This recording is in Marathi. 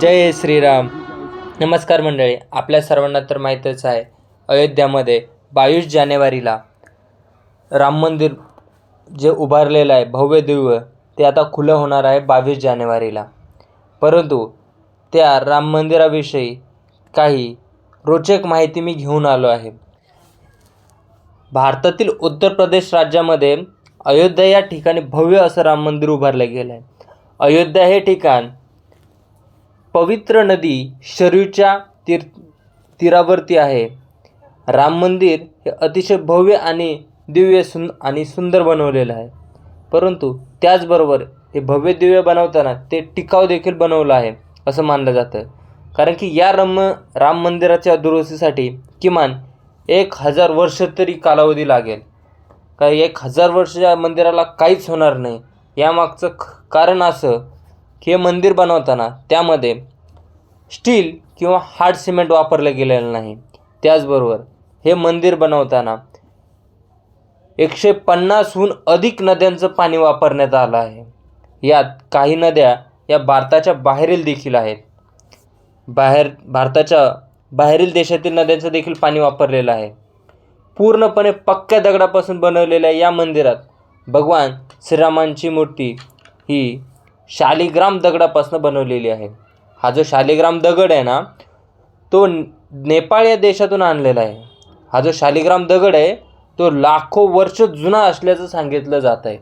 जय श्रीराम. नमस्कार मंडळी आपल्या सर्वांना तर माहीतच आहे अयोध्यामध्ये बावीस जानेवारीला राम मंदिर जे उभारलेलं आहे भव्य दिव्य ते आता खुलं होणार आहे बावीस जानेवारीला. परंतु त्या राम मंदिराविषयी काही रोचक माहिती मी घेऊन आलो आहे. भारतातील उत्तर प्रदेश राज्यामध्ये अयोध्या या ठिकाणी भव्य असं राम मंदिर उभारलं गेलं आहे अयोध्या हे ठिकाण पवित्र नदी शरीरच्या तीर तीरावरती आहे. राम मंदिर हे अतिशय भव्य आणि दिव्य सुं आणि सुंदर बनवलेलं आहे. परंतु त्याचबरोबर हे भव्य दिव्य बनवताना ते टिकाव देखील बनवलं आहे असं मानलं जातं. कारण की या रम राम मंदिराच्या दुरुस्तीसाठी किमान एक हजार वर्ष तरी कालावधी लागेल. काय एक हजार वर्ष या मंदिराला काहीच होणार नाही. यामागचं ख कारण असं हे मंदिर बनवताना त्यामध्ये स्टील किंवा हार्ड सिमेंट वापरलं गेलेलं नाही. त्याचबरोबर हे मंदिर बनवताना एकशे पन्नासहून अधिक नद्यांचं पाणी वापरण्यात आलं आहे. यात काही नद्या या भारताच्या बाहेरील देखील आहेत. बाहेर भारताच्या बाहेरील देशातील नद्यांचं देखील पाणी वापरलेलं आहे. पूर्णपणे पक्क्या दगडापासून बनवलेल्या या मंदिरात भगवान श्रीरामांची मूर्ती ही शालिग्राम दगडापासून बनवलेली आहे. हा जो शालिग्राम दगड आहे ना तो नेपाळ या देशातून आणलेला आहे. हा जो शालिग्राम दगड आहे तो लाखो वर्ष जुना असल्याचं सांगितलं जात आहे